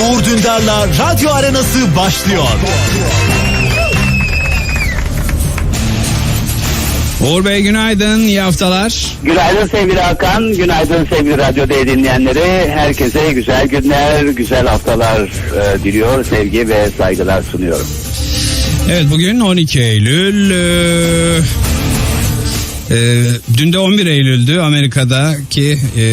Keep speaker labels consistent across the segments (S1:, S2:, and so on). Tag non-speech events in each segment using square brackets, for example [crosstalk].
S1: Uğur Dündar'la Radyo Arenası başlıyor.
S2: Uğur Bey günaydın, iyi haftalar.
S3: Günaydın sevgili Hakan, günaydın sevgili radyo dinleyenleri. Herkese güzel günler, güzel haftalar e, diliyor, sevgi ve saygılar sunuyorum.
S2: Evet bugün 12 Eylül. Ee, e, dün de 11 Eylül'dü Amerika'daki e,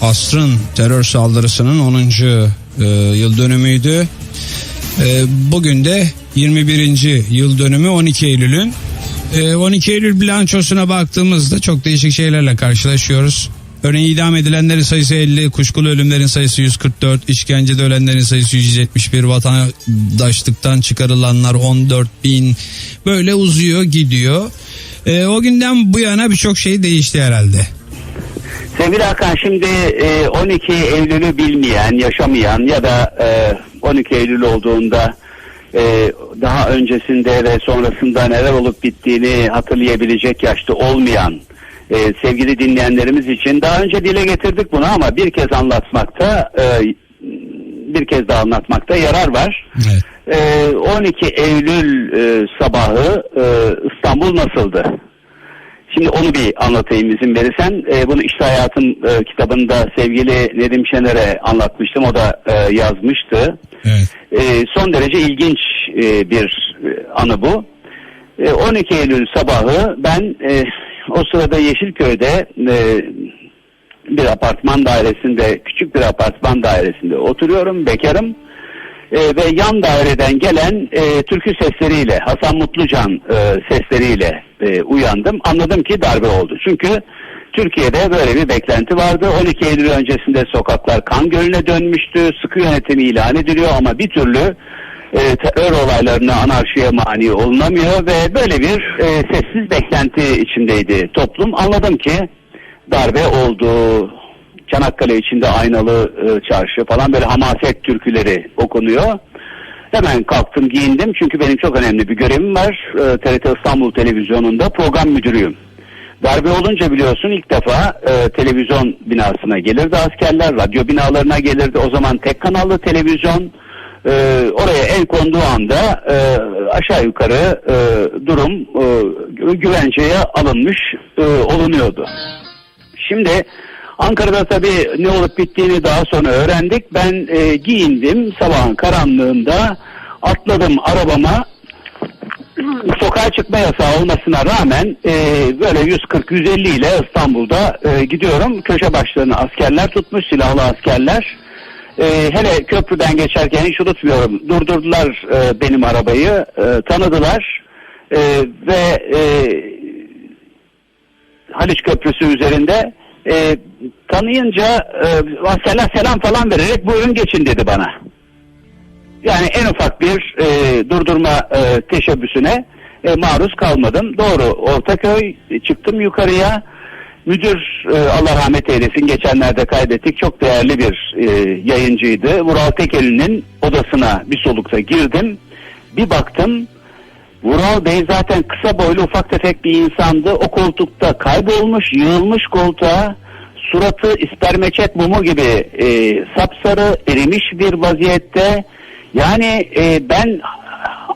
S2: asrın terör saldırısının 10. e, yıl dönümüydü. E, bugün de 21. yıl dönümü 12 Eylül'ün. E, 12 Eylül bilançosuna baktığımızda çok değişik şeylerle karşılaşıyoruz. Örneğin idam edilenlerin sayısı 50, kuşkulu ölümlerin sayısı 144, işkencede ölenlerin sayısı 171, vatandaşlıktan çıkarılanlar 14 bin. Böyle uzuyor gidiyor. E, o günden bu yana birçok şey değişti herhalde.
S3: Sevgili Hakan şimdi e, 12 Eylül'ü bilmeyen, yaşamayan ya da e, 12 Eylül olduğunda e, daha öncesinde ve sonrasında neler olup bittiğini hatırlayabilecek yaşta olmayan e, sevgili dinleyenlerimiz için daha önce dile getirdik bunu ama bir kez anlatmakta e, bir kez daha anlatmakta yarar var.
S2: Evet.
S3: E, 12 Eylül e, sabahı e, İstanbul nasıldı? Şimdi onu bir anlatayım izin verirsen. E, bunu İşte Hayatım e, kitabında sevgili Nedim Şener'e anlatmıştım. O da e, yazmıştı.
S2: Evet.
S3: E, son derece ilginç e, bir e, anı bu. E, 12 Eylül sabahı ben e, o sırada Yeşilköy'de e, bir apartman dairesinde, küçük bir apartman dairesinde oturuyorum, bekarım. E, ve yan daireden gelen e, türkü sesleriyle, Hasan Mutlucan e, sesleriyle e, uyandım. Anladım ki darbe oldu. Çünkü Türkiye'de böyle bir beklenti vardı. 12 Eylül öncesinde sokaklar kan gölüne dönmüştü. Sıkı yönetim ilan ediliyor ama bir türlü e, terör olaylarına anarşiye mani olunamıyor ve böyle bir e, sessiz beklenti içindeydi toplum. Anladım ki darbe oldu. Çanakkale içinde aynalı e, çarşı falan böyle hamaset türküleri okunuyor. Hemen kalktım giyindim çünkü benim çok önemli bir görevim var. E, TRT İstanbul Televizyonu'nda program müdürüyüm. Darbe olunca biliyorsun ilk defa e, televizyon binasına gelirdi askerler, radyo binalarına gelirdi. O zaman tek kanallı televizyon e, oraya el konduğu anda e, aşağı yukarı e, durum e, güvenceye alınmış e, olunuyordu. Şimdi Ankara'da tabii ne olup bittiğini daha sonra öğrendik. Ben e, giyindim sabahın karanlığında atladım arabama sokağa çıkma yasağı olmasına rağmen e, böyle 140-150 ile İstanbul'da e, gidiyorum. Köşe başlarını askerler tutmuş, silahlı askerler. E, hele köprüden geçerken hiç unutmuyorum. Durdurdular e, benim arabayı, e, tanıdılar e, ve e, Haliç Köprüsü üzerinde e, tanıyınca e, askerler selam falan vererek buyurun geçin dedi bana. Yani en ufak bir e, durdurma e, teşebbüsüne e, maruz kalmadım. Doğru Ortaköy çıktım yukarıya. Müdür e, Allah rahmet eylesin geçenlerde kaydettik. Çok değerli bir e, yayıncıydı. Vural Tekeli'nin odasına bir solukta girdim. Bir baktım Vural Bey zaten kısa boylu ufak tefek bir insandı. O koltukta kaybolmuş, yığılmış koltuğa. Suratı ispermeçet mumu gibi e, sapsarı, erimiş bir vaziyette. Yani e, ben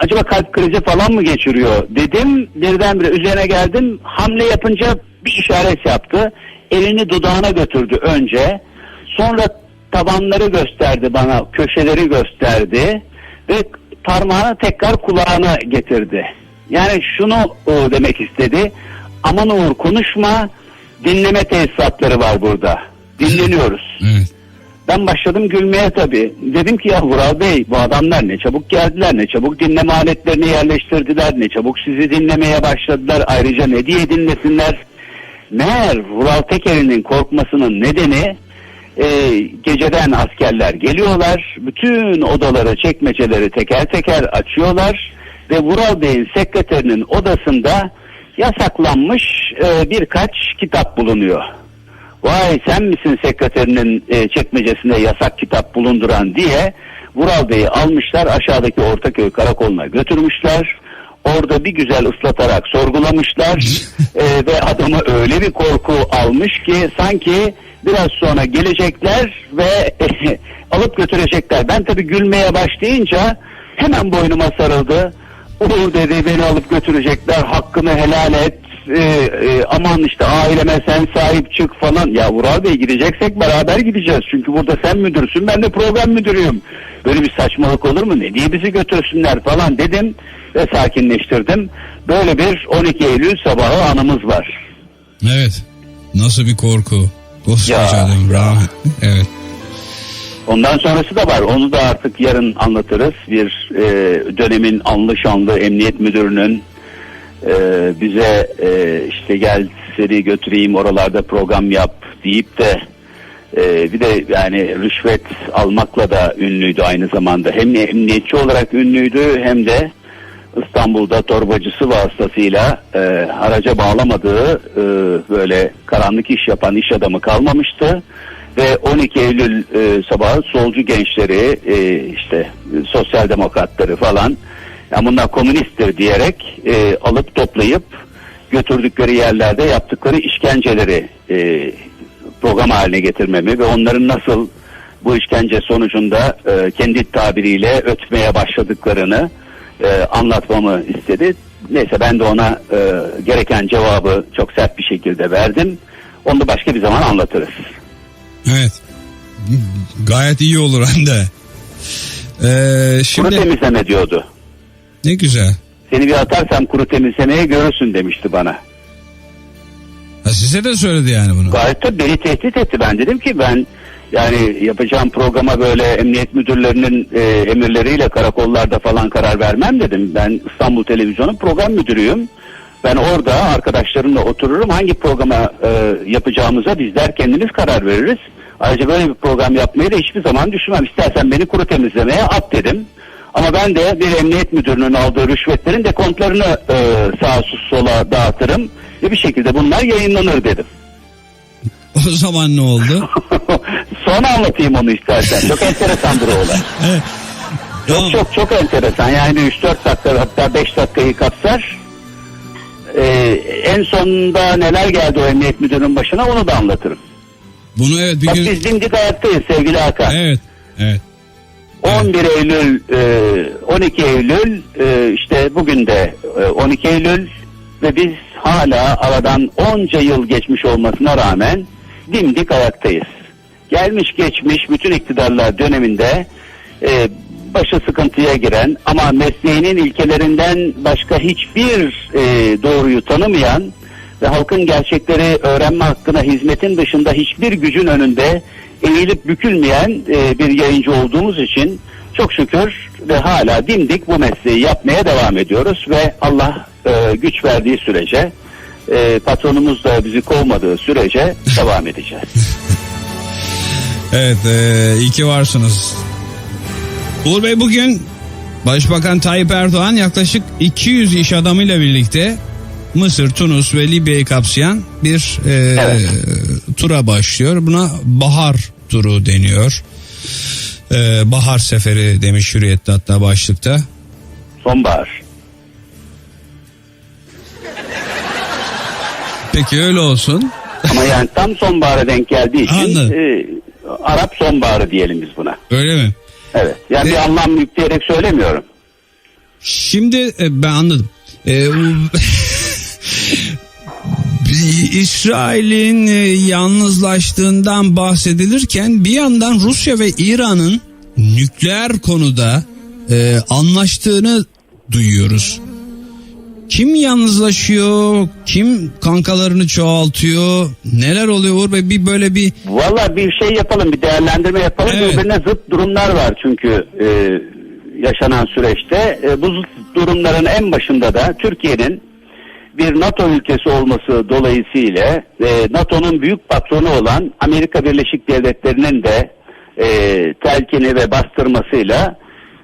S3: acaba kalp krizi falan mı geçiriyor dedim. Birdenbire üzerine geldim. Hamle yapınca bir işaret yaptı. Elini dudağına götürdü önce. Sonra tabanları gösterdi bana, köşeleri gösterdi. Ve parmağını tekrar kulağına getirdi. Yani şunu o demek istedi. Aman Uğur konuşma, dinleme tesisatları var burada. Dinleniyoruz.
S2: Evet.
S3: Ben başladım gülmeye tabii. Dedim ki ya Vural Bey bu adamlar ne çabuk geldiler, ne çabuk dinleme aletlerini yerleştirdiler, ne çabuk sizi dinlemeye başladılar. Ayrıca ne diye dinlesinler. Meğer Vural Teker'in korkmasının nedeni e, geceden askerler geliyorlar. Bütün odaları, çekmeceleri teker teker açıyorlar. Ve Vural Bey'in sekreterinin odasında yasaklanmış e, birkaç kitap bulunuyor. Vay sen misin sekreterinin e, çekmecesinde yasak kitap bulunduran diye Vural Bey'i almışlar aşağıdaki Ortaköy karakoluna götürmüşler. orada bir güzel ıslatarak sorgulamışlar [laughs] E, ve adamı öyle bir korku almış ki sanki biraz sonra gelecekler ve [laughs] alıp götürecekler. Ben tabii gülmeye başlayınca hemen boynuma sarıldı. Uğur dedi beni alıp götürecekler hakkını helal et e, e, aman işte aileme sen sahip çık falan. Ya Vural Bey gideceksek beraber gideceğiz. Çünkü burada sen müdürsün ben de program müdürüyüm. Böyle bir saçmalık olur mu? Ne diye bizi götürsünler falan dedim ve sakinleştirdim. Böyle bir 12 Eylül sabahı anımız var.
S2: Evet. Nasıl bir korku. Koskoca adam rahmet. Evet.
S3: Ondan sonrası da var. Onu da artık yarın anlatırız. Bir e, dönemin anlı şanlı emniyet müdürünün e, bize e, işte gel seni götüreyim oralarda program yap deyip de e, bir de yani rüşvet almakla da ünlüydü aynı zamanda. Hem emniyetçi olarak ünlüydü hem de İstanbul'da torbacısı vasıtasıyla e, araca bağlamadığı e, böyle karanlık iş yapan iş adamı kalmamıştı. Ve 12 Eylül e, sabahı solcu gençleri e, işte sosyal demokratları falan ya bunlar komünisttir diyerek e, alıp toplayıp götürdükleri yerlerde yaptıkları işkenceleri e, program haline getirmemi ve onların nasıl bu işkence sonucunda e, kendi tabiriyle ötmeye başladıklarını e, anlatmamı istedi. Neyse ben de ona e, gereken cevabı çok sert bir şekilde verdim. Onu da başka bir zaman anlatırız.
S2: Evet. Gayet iyi olur hem de. Ee,
S3: Kuru
S2: şimdi
S3: temizleme diyordu.
S2: Ne güzel.
S3: Seni bir atarsam kuru temizlemeye görürsün demişti bana.
S2: Ha, size de söyledi yani bunu.
S3: Gayet de beni tehdit etti. Ben dedim ki ben yani yapacağım programa böyle emniyet müdürlerinin e, emirleriyle karakollarda falan karar vermem dedim. Ben İstanbul Televizyonu program müdürüyüm. Ben orada arkadaşlarımla otururum. Hangi programa e, yapacağımıza bizler kendimiz karar veririz. Ayrıca böyle bir program yapmayı da hiçbir zaman düşünmem. İstersen beni kuru temizlemeye at dedim. Ama ben de bir emniyet müdürünün aldığı rüşvetlerin dekontlarını e, sağa sola dağıtırım. Ve bir şekilde bunlar yayınlanır dedim.
S2: O zaman ne oldu? [laughs]
S3: Sonra anlatayım onu istersen. Çok enteresandır o olay.
S2: Evet.
S3: Çok çok çok enteresan. Yani 3-4 dakika hatta 5 dakikayı kapsar. Ee, en sonunda neler geldi o emniyet müdürünün başına onu da anlatırım.
S2: Bunu evet bir
S3: Bak
S2: gün...
S3: biz dimdik ayaktayız sevgili Hakan.
S2: Evet. Evet.
S3: 11 Eylül, e, 12 Eylül, e, işte bugün de e, 12 Eylül ve biz hala aradan onca yıl geçmiş olmasına rağmen dimdik ayaktayız. Gelmiş geçmiş bütün iktidarlar döneminde e, başı sıkıntıya giren ama mesleğinin ilkelerinden başka hiçbir e, doğruyu tanımayan ve halkın gerçekleri öğrenme hakkına hizmetin dışında hiçbir gücün önünde eğilip bükülmeyen e, bir yayıncı olduğumuz için çok şükür ve hala dimdik bu mesleği yapmaya devam ediyoruz ve Allah e, güç verdiği sürece e, patronumuz da bizi kovmadığı sürece devam edeceğiz. [laughs]
S2: Evet e, iyi ki varsınız. Uğur Bey bugün Başbakan Tayyip Erdoğan yaklaşık 200 iş adamıyla birlikte Mısır, Tunus ve Libya'yı kapsayan bir e,
S3: Evet.
S2: Tura başlıyor. Buna bahar turu deniyor. E, bahar seferi demiş Hürriyet'te hatta başlıkta.
S3: Sonbahar.
S2: Peki öyle olsun.
S3: Ama yani tam sonbahara denk geldiği için
S2: Anladım.
S3: e, Arap sonbaharı diyelim biz buna.
S2: Öyle mi?
S3: Evet. Yani
S2: Ne-
S3: bir anlam yükleyerek söylemiyorum.
S2: Şimdi e, ben anladım. E, [laughs] İsrail'in e, yalnızlaştığından bahsedilirken bir yandan Rusya ve İran'ın nükleer konuda e, anlaştığını duyuyoruz. Kim yalnızlaşıyor? Kim kankalarını çoğaltıyor? Neler oluyor Uğur Bey? Bir böyle bir
S3: Valla bir şey yapalım, bir değerlendirme yapalım.
S2: Evet.
S3: Birbirine zıt durumlar var çünkü e, yaşanan süreçte. E, bu zıt durumların en başında da Türkiye'nin bir NATO ülkesi olması dolayısıyla e, NATO'nun büyük patronu olan Amerika Birleşik Devletleri'nin de e, telkini ve bastırmasıyla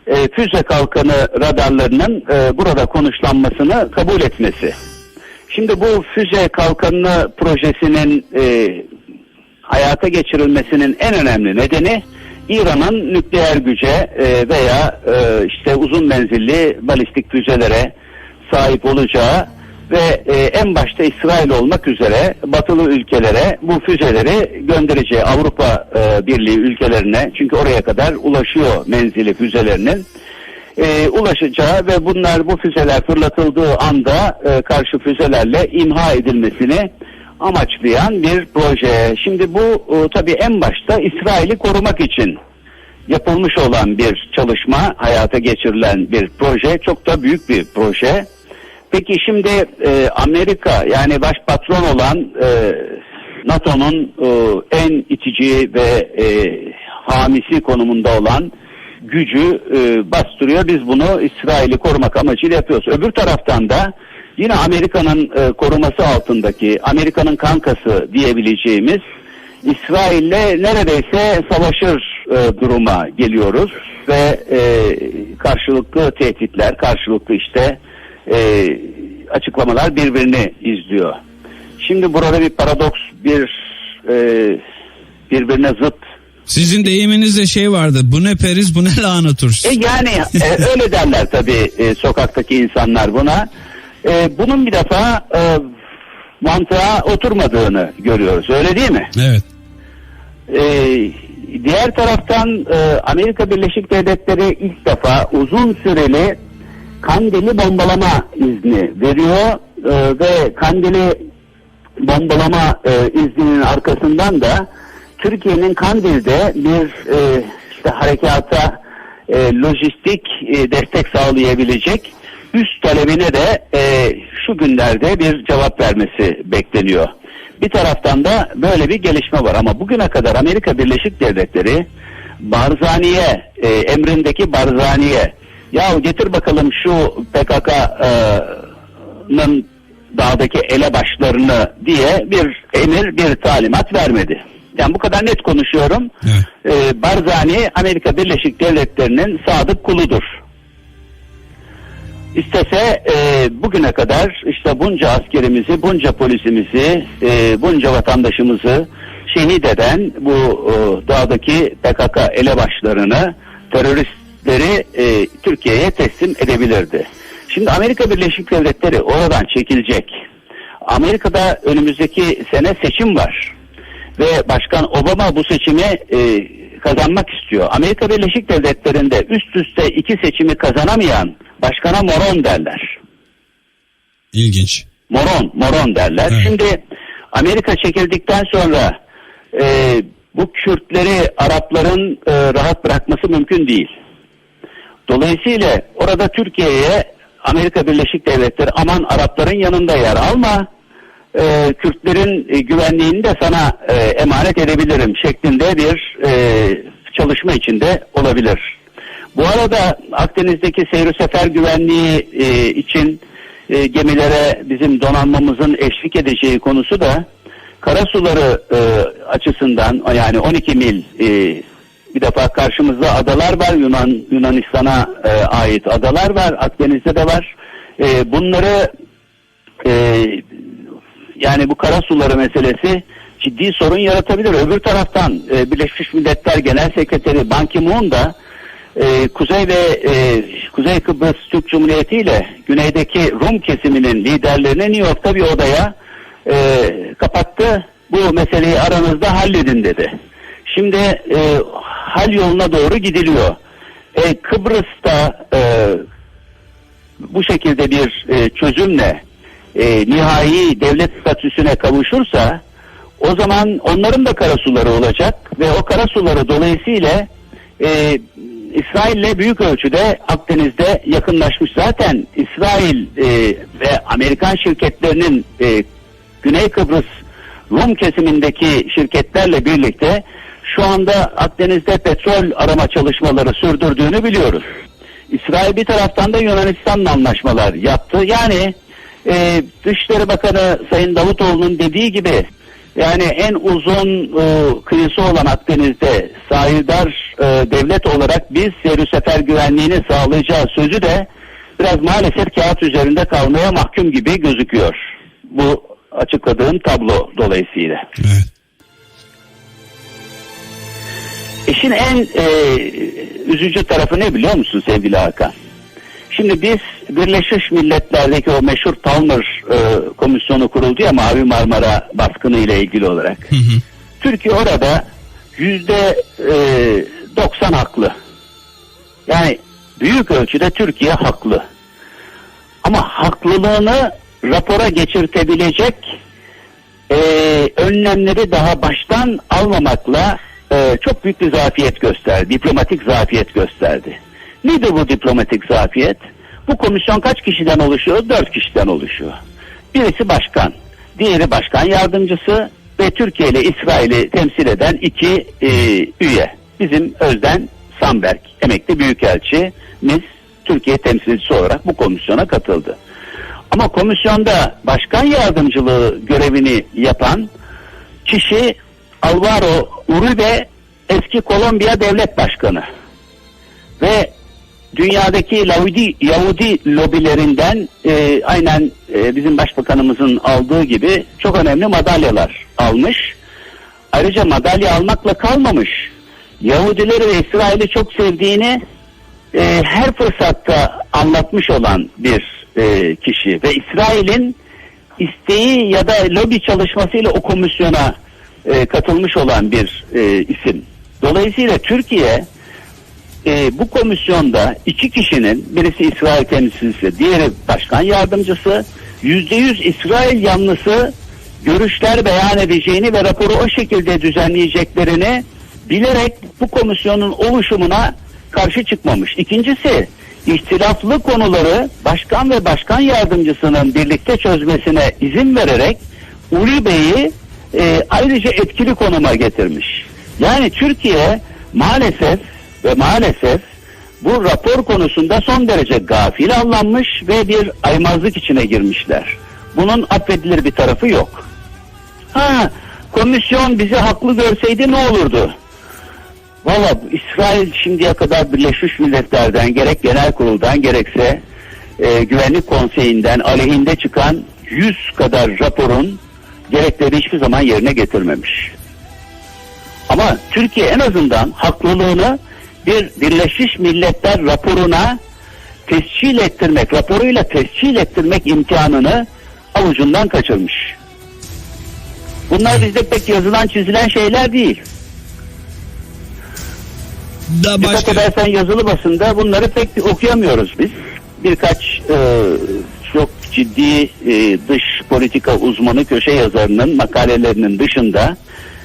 S3: e, füze kalkanı radarlarının e, burada konuşlanmasını kabul etmesi. Şimdi bu füze kalkanı projesinin e, hayata geçirilmesinin en önemli nedeni İran'ın nükleer güce e, veya e, işte uzun menzilli balistik füzelere sahip olacağı ve e, en başta İsrail olmak üzere batılı ülkelere bu füzeleri göndereceği Avrupa e, Birliği ülkelerine çünkü oraya kadar ulaşıyor menzili füzelerinin e, ulaşacağı ve bunlar bu füzeler fırlatıldığı anda e, karşı füzelerle imha edilmesini amaçlayan bir proje. Şimdi bu e, tabii en başta İsrail'i korumak için yapılmış olan bir çalışma, hayata geçirilen bir proje, çok da büyük bir proje. Peki şimdi e, Amerika yani baş patron olan e, NATO'nun e, en itici ve e, hamisi konumunda olan gücü e, bastırıyor. Biz bunu İsrail'i korumak amacıyla yapıyoruz. Öbür taraftan da yine Amerika'nın e, koruması altındaki Amerika'nın kankası diyebileceğimiz İsrail'le neredeyse savaşır e, duruma geliyoruz ve e, karşılıklı tehditler, karşılıklı işte e, açıklamalar birbirini izliyor. Şimdi burada bir paradoks, bir e, birbirine zıt
S2: Sizin deyiminizde şey vardı. Bu ne periz bu ne lahana turşusu.
S3: E yani e, öyle derler tabii e, sokaktaki insanlar buna. E, bunun bir defa e, mantığa oturmadığını görüyoruz. Öyle değil mi?
S2: Evet.
S3: E, diğer taraftan e, Amerika Birleşik Devletleri ilk defa uzun süreli Kandil'i bombalama izni veriyor e, ve Kandil'i bombalama e, izninin arkasından da Türkiye'nin Kandil'de bir e, işte harekata e, lojistik e, destek sağlayabilecek üst talebine de e, şu günlerde bir cevap vermesi bekleniyor. Bir taraftan da böyle bir gelişme var ama bugüne kadar Amerika Birleşik Devletleri Barzani'ye, e, emrindeki Barzani'ye ya getir bakalım şu PKK'nın dağdaki elebaşlarını diye bir emir, bir talimat vermedi. Yani bu kadar net konuşuyorum.
S2: Evet.
S3: Ee, Barzani Amerika Birleşik Devletleri'nin sadık kuludur. İstese e, bugüne kadar işte bunca askerimizi, bunca polisimizi, e, bunca vatandaşımızı şehit eden bu e, dağdaki PKK elebaşlarını, teröristleri e, Türkiye'ye teslim edebilirdi. Şimdi Amerika Birleşik Devletleri oradan çekilecek. Amerika'da önümüzdeki sene seçim var ve Başkan Obama bu seçimi e, kazanmak istiyor. Amerika Birleşik Devletleri'nde üst üste iki seçimi kazanamayan başkana moron derler.
S2: İlginç.
S3: Moron, moron derler.
S2: Evet.
S3: Şimdi Amerika çekildikten sonra e, bu Kürtleri Arapların e, rahat bırakması mümkün değil. Dolayısıyla orada Türkiye'ye Amerika Birleşik Devletleri aman Arapların yanında yer alma e, Kürtlerin e, güvenliğini de sana e, emanet edebilirim şeklinde bir e, çalışma içinde olabilir. Bu arada Akdeniz'deki seyir sefer güvenliği e, için e, gemilere bizim donanmamızın eşlik edeceği konusu da karasuları e, açısından yani 12 mil e, bir defa karşımızda adalar var Yunan Yunanistan'a e, ait adalar var Akdeniz'de de var. E, bunları e, yani bu kara suları meselesi ciddi sorun yaratabilir. Öbür taraftan e, Birleşmiş Milletler Genel Sekreteri Ban Ki-moon da e, Kuzey ve e, Kuzey Kıbrıs Türk Cumhuriyeti ile güneydeki Rum kesiminin liderlerini New York'ta bir odaya e, kapattı. Bu meseleyi aranızda halledin dedi. Şimdi e, hal yoluna doğru gidiliyor. E, Kıbrıs'ta e, bu şekilde bir e, çözümle e, nihai devlet statüsüne kavuşursa o zaman onların da karasuları olacak ve o karasuları dolayısıyla e, İsrail'le büyük ölçüde Akdeniz'de yakınlaşmış. Zaten İsrail e, ve Amerikan şirketlerinin e, Güney Kıbrıs Rum kesimindeki şirketlerle birlikte şu anda Akdeniz'de petrol arama çalışmaları sürdürdüğünü biliyoruz. İsrail bir taraftan da Yunanistan'la anlaşmalar yaptı. Yani e, Dışişleri Bakanı Sayın Davutoğlu'nun dediği gibi yani en uzun e, kıyısı olan Akdeniz'de sahildar e, devlet olarak biz seyir sefer güvenliğini sağlayacağı sözü de biraz maalesef kağıt üzerinde kalmaya mahkum gibi gözüküyor. Bu açıkladığım tablo dolayısıyla.
S2: Evet.
S3: İşin en e, üzücü tarafı ne biliyor musun sevgili Hakan? Şimdi biz Birleşmiş Milletler'deki o meşhur Palmer e, komisyonu kuruldu ya Mavi Marmara baskını ile ilgili olarak.
S2: Hı hı.
S3: Türkiye orada yüzde e, 90 haklı. Yani büyük ölçüde Türkiye haklı. Ama haklılığını rapora geçirtebilecek e, önlemleri daha baştan almamakla e, çok büyük bir zafiyet gösterdi. Diplomatik zafiyet gösterdi. Nedir bu diplomatik zafiyet? Bu komisyon kaç kişiden oluşuyor? Dört kişiden oluşuyor. Birisi başkan, diğeri başkan yardımcısı ve Türkiye ile İsrail'i temsil eden iki e, üye. Bizim Özden Samberg, emekli büyükelçimiz Türkiye temsilcisi olarak bu komisyona katıldı. Ama komisyonda başkan yardımcılığı görevini yapan kişi Alvaro Uribe eski Kolombiya devlet başkanı ve dünyadaki Yahudi, Yahudi lobilerinden e, aynen e, bizim başbakanımızın aldığı gibi çok önemli madalyalar almış. Ayrıca madalya almakla kalmamış. Yahudileri ve İsrail'i çok sevdiğini e, her fırsatta anlatmış olan bir e, kişi ve İsrail'in isteği ya da lobi çalışmasıyla o komisyona e, katılmış olan bir e, isim. Dolayısıyla Türkiye e, bu komisyonda iki kişinin birisi İsrail temsilcisi, diğeri başkan yardımcısı yüzde yüz İsrail yanlısı görüşler beyan edeceğini ve raporu o şekilde düzenleyeceklerini bilerek bu komisyonun oluşumuna karşı çıkmamış. İkincisi ihtilaflı konuları başkan ve başkan yardımcısının birlikte çözmesine izin vererek Uri Bey'i e, ayrıca etkili konuma getirmiş. Yani Türkiye maalesef ve maalesef bu rapor konusunda son derece gafil avlanmış ve bir aymazlık içine girmişler. Bunun affedilir bir tarafı yok. Ha, komisyon bizi haklı görseydi ne olurdu? Valla İsrail şimdiye kadar Birleşmiş Milletler'den gerek genel kuruldan gerekse e, güvenlik konseyinden aleyhinde çıkan 100 kadar raporun gerekleri hiçbir zaman yerine getirmemiş. Ama Türkiye en azından haklılığını bir Birleşmiş Milletler raporuna tescil ettirmek, raporuyla tescil ettirmek imkanını avucundan kaçırmış. Bunlar bizde pek yazılan çizilen şeyler değil.
S2: Da
S3: Dikkat
S2: başka
S3: edersen yazılı basında bunları pek okuyamıyoruz biz. Birkaç e, çok ciddi e, dış politika uzmanı köşe yazarının makalelerinin dışında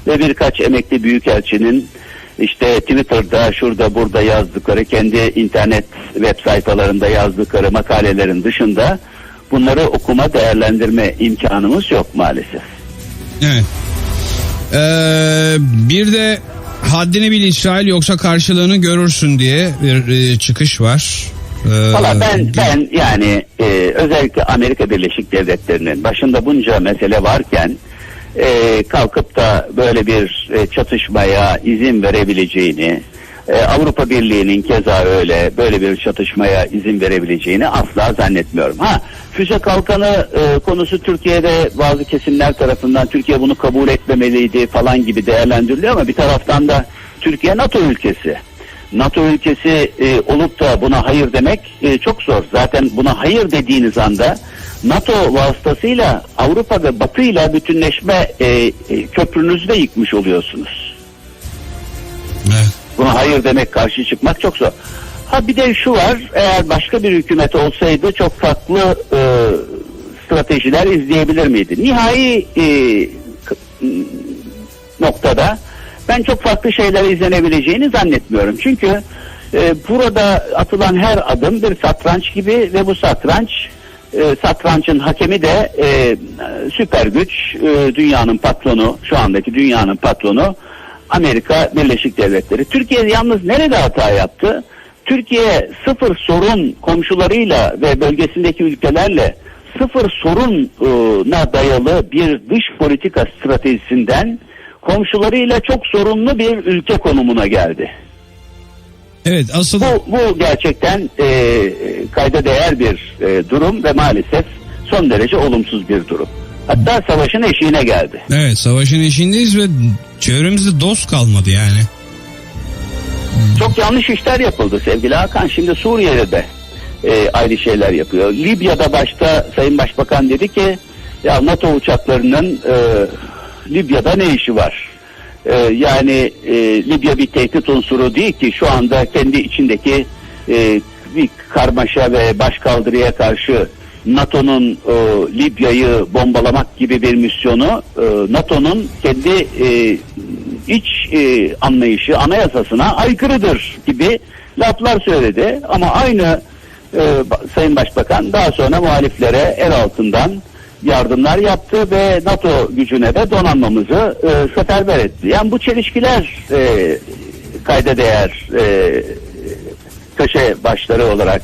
S3: ve birkaç emekli büyükelçinin işte Twitter'da şurada burada yazdıkları kendi internet web sayfalarında yazdıkları makalelerin dışında bunları okuma değerlendirme imkanımız yok maalesef.
S2: Evet. Ee, bir de haddini bil İsrail yoksa karşılığını görürsün diye bir e, çıkış var. Ee,
S3: Valla ben ben yani e, özellikle Amerika Birleşik Devletleri'nin başında bunca mesele varken e, kalkıp da böyle bir e, çatışmaya izin verebileceğini e, Avrupa Birliği'nin keza öyle böyle bir çatışmaya izin verebileceğini asla zannetmiyorum. Ha füze kalkanı e, konusu Türkiye'de bazı kesimler tarafından Türkiye bunu kabul etmemeliydi falan gibi değerlendiriliyor ama bir taraftan da Türkiye NATO ülkesi. NATO ülkesi e, olup da buna hayır demek e, çok zor. Zaten buna hayır dediğiniz anda NATO vasıtasıyla Avrupa ve Batı ile bütünleşme e, e, köprünüzü de yıkmış oluyorsunuz.
S2: Evet.
S3: Buna hayır demek karşı çıkmak çok zor. Ha bir de şu var eğer başka bir hükümet olsaydı çok farklı e, stratejiler izleyebilir miydi? Nihai e, noktada ben çok farklı şeyler izlenebileceğini zannetmiyorum. Çünkü e, burada atılan her adım bir satranç gibi ve bu satranç e, satrançın hakemi de e, süper güç e, dünyanın patronu şu andaki dünyanın patronu Amerika Birleşik Devletleri. Türkiye yalnız nerede hata yaptı? Türkiye sıfır sorun komşularıyla ve bölgesindeki ülkelerle sıfır soruna dayalı bir dış politika stratejisinden komşularıyla çok sorunlu bir ülke konumuna geldi.
S2: Evet asıl
S3: Bu, bu gerçekten e, kayda değer bir e, durum ve maalesef son derece olumsuz bir durum. Hatta savaşın eşiğine geldi.
S2: evet savaşın eşiğindeyiz ve çevremizde dost kalmadı yani.
S3: Çok yanlış işler yapıldı sevgili Hakan. Şimdi Suriye'de de e, ayrı şeyler yapıyor. Libya'da başta Sayın Başbakan dedi ki ya NATO uçaklarının e, Libya'da ne işi var? E, yani e, Libya bir tehdit unsuru değil ki şu anda kendi içindeki e, bir karmaşa ve başkaldırıya karşı NATO'nun e, Libya'yı bombalamak gibi bir misyonu e, NATO'nun kendi e, iç e, anlayışı anayasasına aykırıdır gibi laflar söyledi ama aynı e, Sayın Başbakan daha sonra muhaliflere el altından yardımlar yaptı ve NATO gücüne de donanmamızı e, seferber etti. Yani bu çelişkiler e, kayda değer e, köşe başları olarak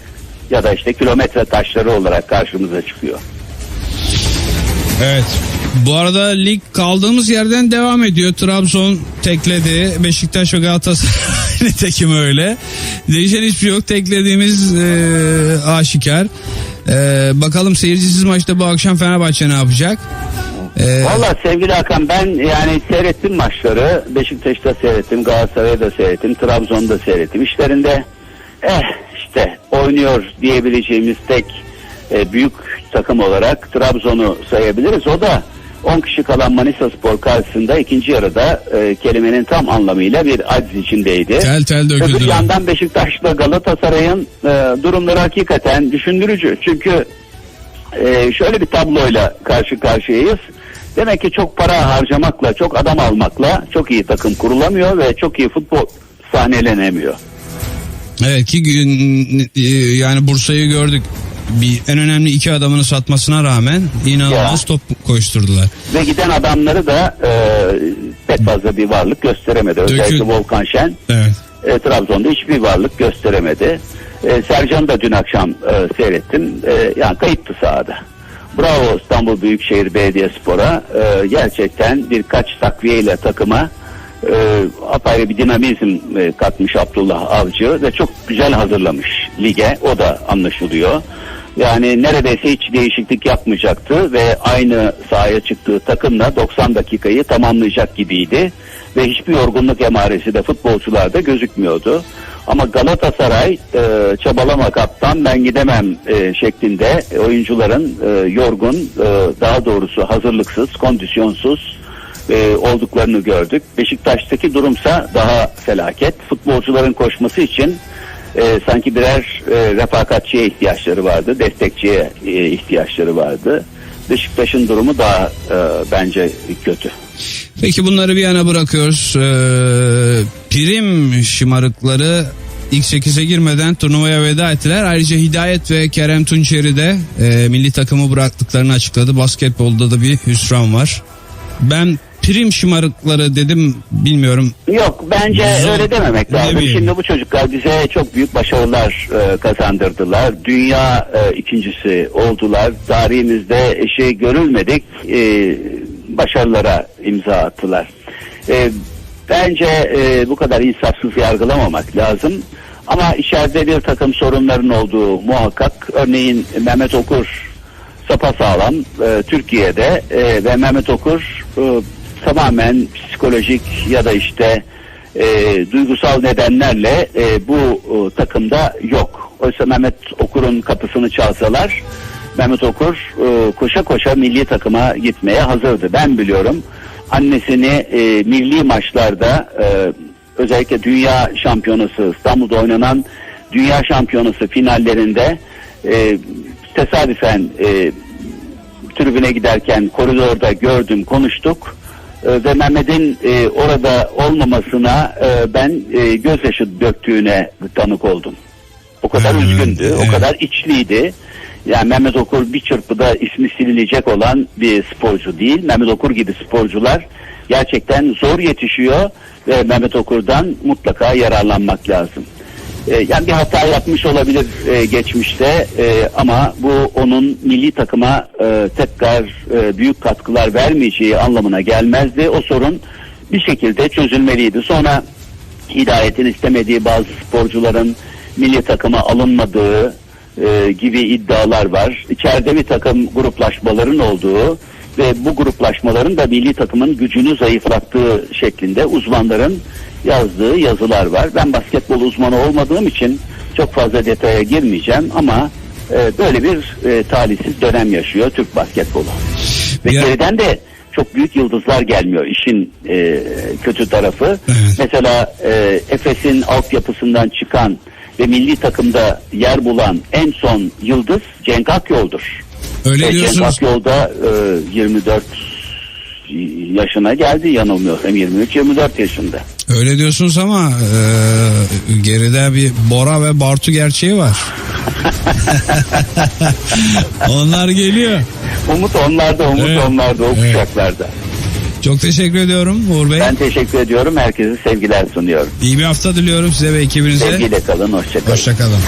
S3: ya da işte kilometre taşları olarak karşımıza çıkıyor.
S2: Evet. Bu arada lig kaldığımız yerden devam ediyor. Trabzon tekledi. Beşiktaş ve Galatasaray [laughs] nitekim öyle. Değişen hiçbir şey yok. Teklediğimiz e, aşikar. E, bakalım seyircisiz maçta bu akşam Fenerbahçe ne yapacak? E,
S3: Valla sevgili Hakan ben yani seyrettim maçları. Beşiktaş'ta seyrettim, Galatasaray'da seyrettim, Trabzon'da seyrettim. İşlerinde eh işte oynuyor diyebileceğimiz tek e, büyük takım olarak Trabzon'u sayabiliriz. O da 10 kişi kalan Manisa Spor karşısında ikinci yarıda e, kelimenin tam anlamıyla bir aciz içindeydi.
S2: tel tel
S3: Öbür
S2: döküldüler.
S3: yandan Beşiktaş'la Galatasaray'ın e, durumları hakikaten düşündürücü. Çünkü e, şöyle bir tabloyla karşı karşıyayız. Demek ki çok para harcamakla, çok adam almakla çok iyi takım kurulamıyor ve çok iyi futbol sahnelenemiyor.
S2: Evet ki gün- e, yani Bursa'yı gördük. Bir en önemli iki adamını satmasına rağmen inanılmaz
S3: Ya.
S2: top koşturdular.
S3: Ve giden adamları da e, pek fazla bir varlık gösteremedi. Özellikle
S2: Dökül-
S3: Volkan Şen
S2: Evet.
S3: e, Trabzon'da hiçbir varlık gösteremedi. E, Sercan'ı da dün akşam e, seyrettim. E, yani kayıptı sahada. Bravo İstanbul Büyükşehir Belediyespor'a e, gerçekten birkaç takviyeyle takıma e, apayrı bir dinamizm e, katmış Abdullah Avcı ve çok güzel hazırlamış lige. O da anlaşılıyor. Yani neredeyse hiç değişiklik yapmayacaktı ve aynı sahaya çıktığı takımla 90 dakikayı tamamlayacak gibiydi ve hiçbir yorgunluk emaresi de futbolcularda gözükmüyordu. Ama Galatasaray e, çabalama kaptan ben gidemem e, şeklinde oyuncuların e, yorgun e, daha doğrusu hazırlıksız, kondisyonsuz e, olduklarını gördük. Beşiktaş'taki durumsa daha felaket. Futbolcuların koşması için e, sanki birer e, refakatçiye ihtiyaçları vardı, destekçiye e, ihtiyaçları vardı. Beşiktaş'ın durumu daha e, bence kötü.
S2: Peki bunları bir yana bırakıyoruz. Ee, prim şımarıkları ilk 8'e girmeden turnuvaya veda ettiler. Ayrıca Hidayet ve Kerem Tunçeri de e, milli takımı bıraktıklarını açıkladı. Basketbolda da bir hüsran var. Ben prim şımarıkları dedim bilmiyorum.
S3: Yok bence
S2: Zor.
S3: öyle dememek lazım. Şimdi bu çocuklar bize çok büyük başarılar e, kazandırdılar. Dünya e, ikincisi oldular. Tarihimizde eşi görülmedik e, başarılara imza attılar. E, bence e, bu kadar insafsız yargılamamak lazım. Ama içeride bir takım sorunların olduğu muhakkak. Örneğin Mehmet Okur sapasağlam e, Türkiye'de e, ve Mehmet Okur e, tamamen psikolojik ya da işte e, duygusal nedenlerle e, bu e, takımda yok. Oysa Mehmet Okur'un kapısını çalsalar Mehmet Okur e, koşa koşa milli takıma gitmeye hazırdı. Ben biliyorum annesini e, milli maçlarda e, özellikle dünya şampiyonası İstanbul'da oynanan dünya şampiyonası finallerinde e, tesadüfen e, tribüne giderken koridorda gördüm, konuştuk. E, ve Mehmet'in e, orada olmamasına e, ben e, gözyaşı döktüğüne tanık oldum. O kadar
S2: Evet,
S3: üzgündü,
S2: evet.
S3: o kadar içliydi. Yani Mehmet Okur bir çırpıda ismi silinecek olan bir sporcu değil. Mehmet Okur gibi sporcular gerçekten zor yetişiyor ve Mehmet Okur'dan mutlaka yararlanmak lazım. E, yani bir hata yapmış olabilir e, geçmişte e, ama bu onun milli takıma e, tekrar e, büyük katkılar vermeyeceği anlamına gelmezdi. O sorun bir şekilde çözülmeliydi. Sonra Hidayet'in istemediği bazı sporcuların milli takıma alınmadığı e, gibi iddialar var. İçeride bir takım gruplaşmaların olduğu ve bu gruplaşmaların da milli takımın gücünü zayıflattığı şeklinde uzmanların yazdığı yazılar var. Ben basketbol uzmanı olmadığım için Çok fazla detaya girmeyeceğim ama e, böyle bir e, talihsiz dönem yaşıyor Türk basketbolu. Ve
S2: Ya-
S3: geriden de çok büyük yıldızlar gelmiyor işin e, kötü tarafı.
S2: Evet.
S3: Mesela e, Efes'in altyapısından çıkan ve milli takımda yer bulan en son yıldız Cenk Akyol'dur.
S2: Öyle
S3: Cenk
S2: diyorsunuz.
S3: Akyol'da e, 24 yaşına geldi yanılmıyorsam 23-24 yaşında.
S2: Öyle diyorsunuz ama e, geride bir Bora ve Bartu gerçeği var. [laughs] Onlar geliyor.
S3: Umut onlarda, umut
S2: Evet.
S3: onlarda, o
S2: Evet.
S3: kuşaklarda.
S2: Çok teşekkür ediyorum Uğur Bey.
S3: Ben teşekkür ediyorum. Herkese sevgiler sunuyorum.
S2: İyi bir hafta diliyorum size ve ekibinize.
S3: Sevgiyle kalın, hoşçakalın.
S2: Hoşçakalın.